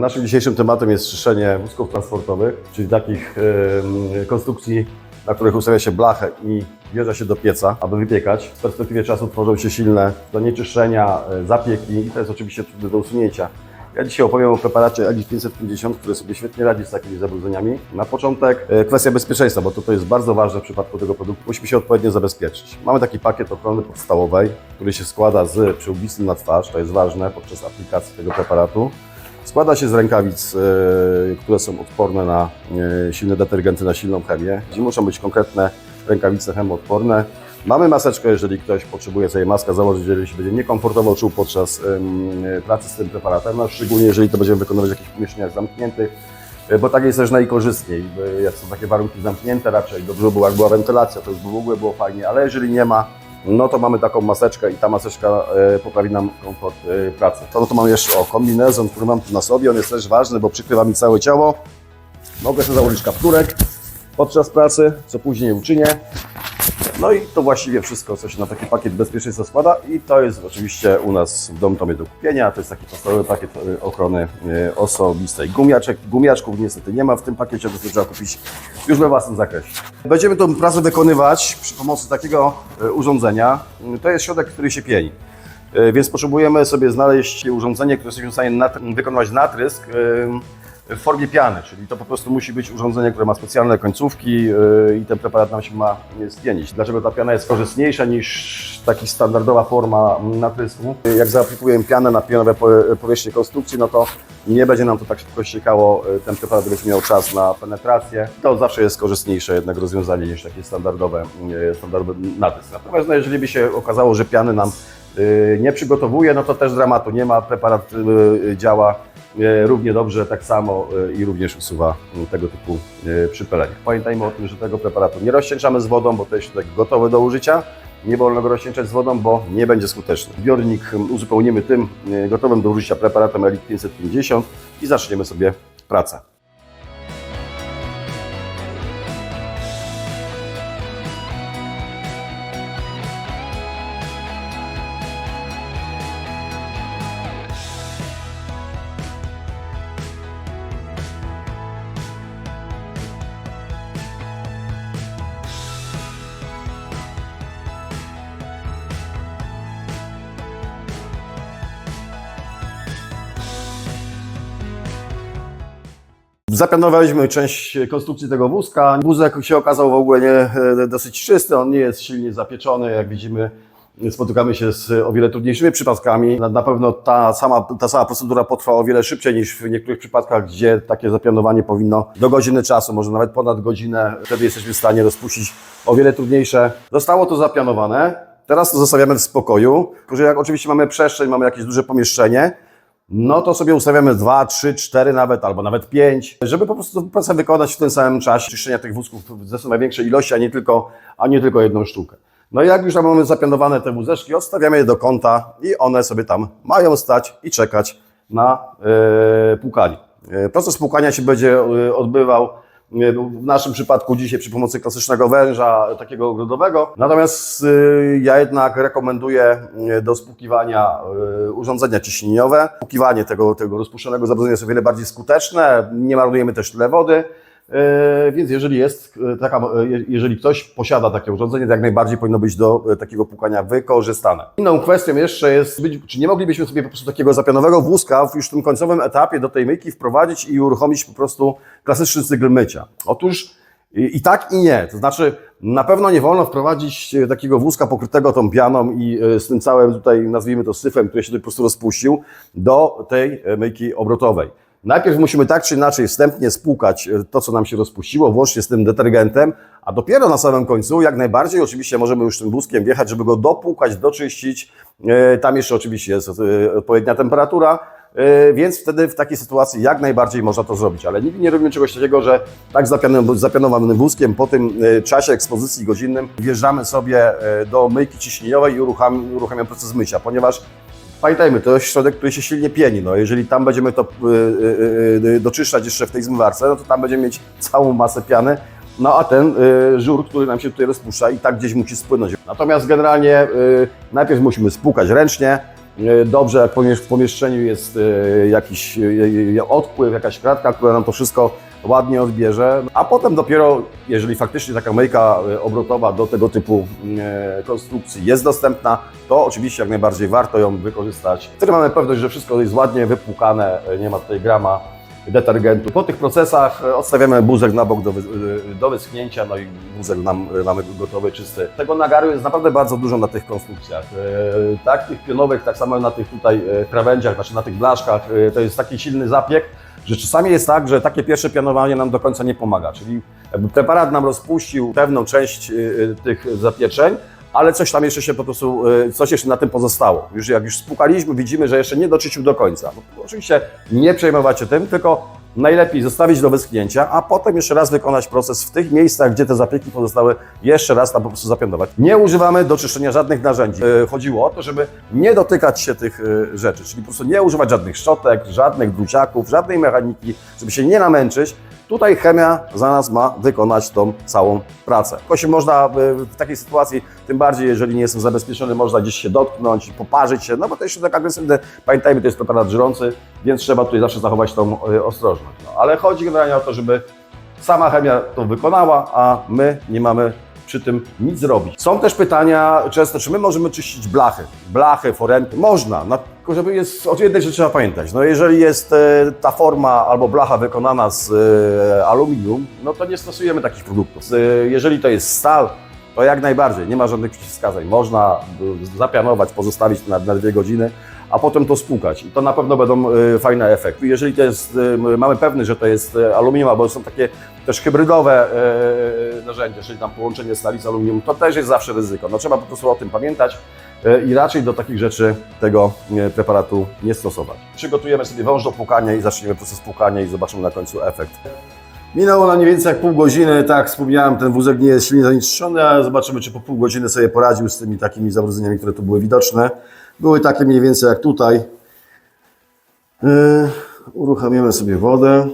Naszym dzisiejszym tematem jest czyszczenie wózków transportowych, czyli takich em, konstrukcji, na których ustawia się blachę i wjeżdża się do pieca, aby wypiekać. W perspektywie czasu tworzą się silne zanieczyszczenia, e, zapieki i to jest oczywiście trudne do usunięcia. Ja dzisiaj opowiem o preparacie Elis 550, który sobie świetnie radzi z takimi zabrudzeniami. Na początek e, kwestia bezpieczeństwa, bo to, to jest bardzo ważne w przypadku tego produktu. Musimy się odpowiednio zabezpieczyć. Mamy taki pakiet ochrony podstawowej, który się składa z przyłbicem na twarz, to jest ważne podczas aplikacji tego preparatu. Składa się z rękawic, e, które są odporne na e, silne detergenty, na silną chemię, muszą być konkretne rękawice chemoodporne. Mamy maseczkę, jeżeli ktoś potrzebuje sobie maskę założyć, jeżeli się będzie niekomfortowo czuł podczas pracy z tym preparatem, no, szczególnie jeżeli to będziemy wykonywać w jakichś pomieszczeniach zamkniętych, e, bo tak jest też najkorzystniej. Jak są takie warunki zamknięte raczej, dobrze by było, jak była wentylacja, to już w ogóle było fajnie, ale jeżeli nie ma, no to mamy taką maseczkę i ta maseczka e, poprawi nam komfort e, pracy. To, no to mam jeszcze o kombinezon, który mam tu na sobie, on jest też ważny, bo przykrywa mi całe ciało. Mogę sobie założyć kapturek podczas pracy, co później uczynię. No i to właściwie wszystko, co się na taki pakiet bezpieczeństwa składa i to jest oczywiście u nas w domu tomie do kupienia. To jest taki podstawowy pakiet e, ochrony e, osobistej. Gumiaczek, gumiaczków niestety nie ma w tym pakiecie, to trzeba kupić już we własnym zakresie. Będziemy tą pracę wykonywać przy pomocy takiego e, urządzenia. To jest środek, który się pieni. Więc potrzebujemy sobie znaleźć urządzenie, które jesteśmy w stanie wykonywać natrysk w formie piany, czyli to po prostu musi być urządzenie, które ma specjalne końcówki e, i ten preparat nam się ma e, spienić. Dlaczego ta piana jest korzystniejsza niż taka standardowa forma natrysku? Jak zaaplikujemy pianę na pionowe po- powierzchnie konstrukcji, no to nie będzie nam to tak szybko ściekało, e, ten preparat będzie miał czas na penetrację. To zawsze jest korzystniejsze jednak rozwiązanie niż takie standardowe, standardowy natrysk. Natomiast no, jeżeli by się okazało, że piany nam nie przygotowuje, no to też dramatu nie ma. Preparat y, działa y, równie dobrze, tak samo y, i również usuwa y, tego typu y, przypelenia. Pamiętajmy o tym, że tego preparatu nie rozcieńczamy z wodą, bo to jest środek gotowy do użycia. Nie wolno go rozcieńczać z wodą, bo nie będzie skuteczny. Zbiornik y, uzupełnimy tym y, gotowym do użycia preparatem Elite 550 i zaczniemy sobie pracę. Zapianowaliśmy część konstrukcji tego wózka. Wózek się okazał w ogóle nie, e, dosyć czysty, on nie jest silnie zapieczony. Jak widzimy, spotykamy się z o wiele trudniejszymi przypadkami. Na, pewno ta sama, ta sama procedura potrwa o wiele szybciej niż w niektórych przypadkach, gdzie takie zapianowanie powinno do godziny czasu, może nawet ponad godzinę. Wtedy jesteśmy w stanie rozpuścić o wiele trudniejsze. Zostało to zapianowane. Teraz to zostawiamy w spokoju. Że jak oczywiście mamy przestrzeń, mamy jakieś duże pomieszczenie, no to sobie ustawiamy 2, 3, 4 nawet, albo nawet 5, żeby po prostu pracę wykonać w tym samym czasie. Czyszczenia tych wózków w zdecydowanie większej ilości, a nie tylko, a nie tylko jedną sztukę. No i jak już mamy zapianowane te wózeczki, odstawiamy je do kąta i one sobie tam mają stać i czekać na. E, Proces płukania się będzie e, odbywał w naszym przypadku dzisiaj przy pomocy klasycznego węża, takiego ogrodowego. Natomiast y, ja jednak rekomenduję y, do spłukiwania y, urządzenia ciśnieniowe. Spłukiwanie tego, tego rozpuszczonego zabrudzenia jest o wiele bardziej skuteczne, nie marnujemy też tyle wody. Y, Więc jeżeli jest y, taka, y, jeżeli ktoś posiada takie urządzenie, to jak najbardziej powinno być do takiego płukania wykorzystane. Inną kwestią jeszcze jest, czy nie moglibyśmy sobie po prostu takiego zapianowego wózka w już tym końcowym etapie do tej myjki wprowadzić i uruchomić po prostu klasyczny cykl mycia. Otóż i, tak i nie. To znaczy, na pewno nie wolno wprowadzić e, takiego wózka pokrytego tą pianą i e, z tym całym tutaj, nazwijmy to syfem, który się tutaj po prostu rozpuścił, do tej e, myjki obrotowej. Najpierw musimy tak czy inaczej wstępnie spłukać e, to, co nam się rozpuściło, włącznie z tym detergentem, a dopiero na samym końcu, jak najbardziej, oczywiście możemy już tym wózkiem wjechać, żeby go dopłukać, doczyścić. E, Tam jeszcze oczywiście jest e, odpowiednia temperatura, Więc wtedy w takiej sytuacji jak najbardziej można to zrobić, ale nigdy nie robimy czegoś takiego, że tak zapianowanym wózkiem po tym czasie ekspozycji godzinnym wjeżdżamy sobie do myjki ciśnieniowej i urucham, uruchamiamy proces mycia, ponieważ pamiętajmy, to jest środek, który się silnie pieni. No, jeżeli tam będziemy to e, e, e, doczyszczać jeszcze w tej zmywarce, no to tam będziemy mieć całą masę piany, no a ten y, żur, który nam się tutaj rozpuszcza i tak gdzieś musi spłynąć. Natomiast generalnie y, najpierw musimy spłukać ręcznie, E, Dobrze, jak w pomieszczeniu jest e, jakiś e, odpływ, jakaś kratka, która nam to wszystko ładnie odbierze, a potem dopiero, jeżeli faktycznie taka myjka e, obrotowa do tego typu e, konstrukcji jest dostępna, to oczywiście jak najbardziej warto ją wykorzystać. Wtedy mamy pewność, że wszystko jest ładnie wypłukane, e, nie ma tutaj grama detergentu. Po tych procesach odstawiamy buzek na bok do, do wyschnięcia, no i buzek nam, mamy gotowy, czysty. Tego nagaru jest naprawdę bardzo dużo na tych konstrukcjach. Tak, tych pionowych, tak samo na tych tutaj krawędziach, znaczy na tych blaszkach, to jest taki silny zapiek, że czasami jest tak, że takie pierwsze pianowanie nam do końca nie pomaga, czyli preparat nam rozpuścił pewną część e, tych zapieczeń, ale coś tam jeszcze się po prostu, e, coś jeszcze na tym pozostało. Już jak już spłukaliśmy, widzimy, że jeszcze nie doczyścił do końca. Oczywiście nie przejmować się tym, tylko najlepiej zostawić do wyschnięcia, a potem jeszcze raz wykonać proces w tych miejscach, gdzie te zapieki pozostały, jeszcze raz tam po prostu zapiątować. Nie używamy do czyszczenia żadnych narzędzi. E, Chodziło o to, żeby nie dotykać się tych e, rzeczy, czyli po prostu nie używać żadnych szczotek, żadnych druciaków, żadnej mechaniki, żeby się nie namęczyć. Tutaj chemia za nas ma wykonać tą całą pracę. Tylko się można e, w takiej sytuacji, tym bardziej jeżeli nie jestem zabezpieczony, można gdzieś się dotknąć, poparzyć się, no bo to jeszcze tak agresywne, pamiętajmy, to jest preparat żrący, więc trzeba tutaj zawsze zachować tą e, ostrożność. No, ale chodzi generalnie o to, żeby sama chemia to wykonała, a my nie mamy przy tym nic zrobić. Są też pytania często, czy my możemy czyścić blachy, blachy, forenty? Można, no, tylko żeby jest, o jednej rzeczy trzeba pamiętać, no jeżeli jest e, ta forma albo blacha wykonana z e, aluminium, no to nie stosujemy takich produktów. E, jeżeli to jest stal, to jak najbardziej, nie ma żadnych przeciwwskazań. Można y, zapianować, pozostawić na, na dwie godziny, a potem to spłukać. I to na pewno będą y, fajne efekty. Jeżeli to jest, y, mamy pewność, że to jest y, aluminium, albo są takie też hybrydowe y, narzędzia, czyli tam połączenie stali z aluminium, to też jest zawsze ryzyko. No trzeba po prostu o tym pamiętać y, i raczej do takich rzeczy tego y, preparatu nie stosować. Przygotujemy sobie wąż do płukania i zaczniemy proces płukania i zobaczymy na końcu efekt. Minęło na mniej więcej jak pół godziny, tak wspomniałem, ten wózek nie jest silnie zanieczyszczony, ale zobaczymy, czy po pół godziny sobie poradził z tymi takimi zabrudzeniami, które tu były widoczne. Były takie mniej więcej jak tutaj. Yy, uruchamiamy sobie wodę.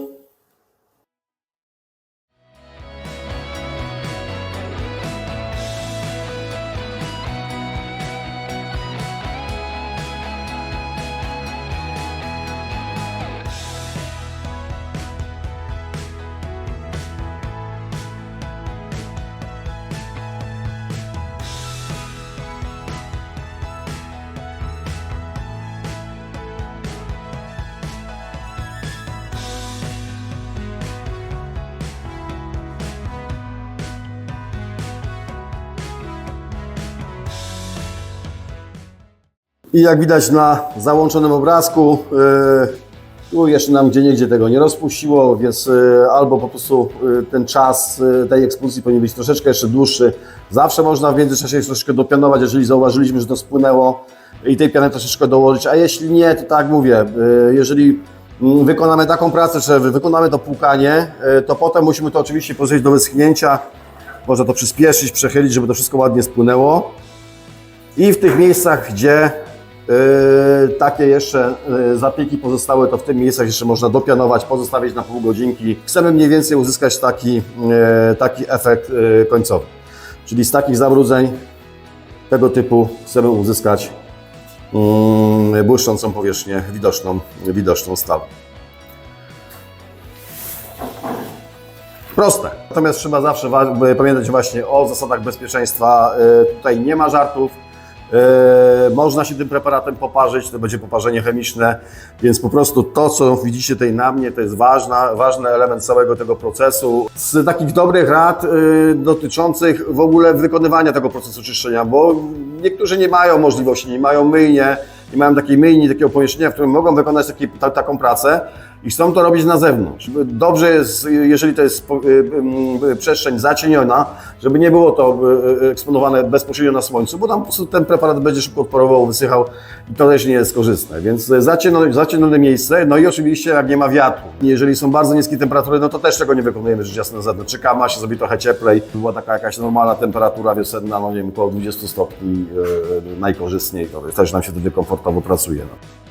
I jak widać na załączonym obrazku, yy, tu jeszcze nam gdzie niegdzie tego nie rozpuściło, więc yy, albo po prostu yy, ten czas tej eksplozji powinien być troszeczkę jeszcze dłuższy. Zawsze można w międzyczasie troszeczkę dopianować, jeżeli zauważyliśmy, że to spłynęło i tej piany troszeczkę dołożyć, a jeśli nie, to tak mówię, jeżeli mm, wykonamy taką pracę, że wy- wykonamy to płukanie, to potem musimy to oczywiście pozwolić do wyschnięcia. Można to przyspieszyć, przechylić, żeby to wszystko ładnie spłynęło. I w tych miejscach, gdzie Yy, takie jeszcze yy, zapieki pozostałe, to w tym miejscach jeszcze można dopianować, pozostawić na pół godzinki. Chcemy mniej więcej uzyskać taki, yy, taki efekt końcowy. Czyli z takich zabrudzeń tego typu chcemy uzyskać błyszczącą powierzchnię, widoczną, widoczną stal. Proste. Natomiast trzeba zawsze pamiętać właśnie o zasadach bezpieczeństwa. Tutaj nie ma żartów. Yy, można się tym preparatem poparzyć, to będzie poparzenie chemiczne, więc po prostu to, co widzicie tutaj na mnie, to jest ważna, ważny element całego tego procesu. Z takich dobrych rad yy, dotyczących w ogóle wykonywania tego procesu czyszczenia, bo niektórzy nie mają możliwości, nie mają myjnie, nie mają takiej myjni, takiego pomieszczenia, w którym mogą wykonać taki, ta, taką pracę i chcą to robić na zewnątrz. Dobrze jest, jeżeli to jest po- y, y, przestrzeń zacieniona, żeby nie było to y, y, eksponowane bezpośrednio na słońcu, bo tam po prostu ten preparat będzie szybko odparował, wysychał i to też nie jest korzystne. Więc zacienione, miejsce, no i oczywiście jak nie ma wiatru. Jeżeli są bardzo niskie temperatury, no to też tego nie wykonujemy rzecz jasna na zewnątrz. Czekamy, aż się zrobi trochę cieplej. Była taka jakaś normalna temperatura wiosenna, no nie wiem, około 20 stopni, y, najkorzystniej, to też nam się wtedy komfortowo pracuje. No.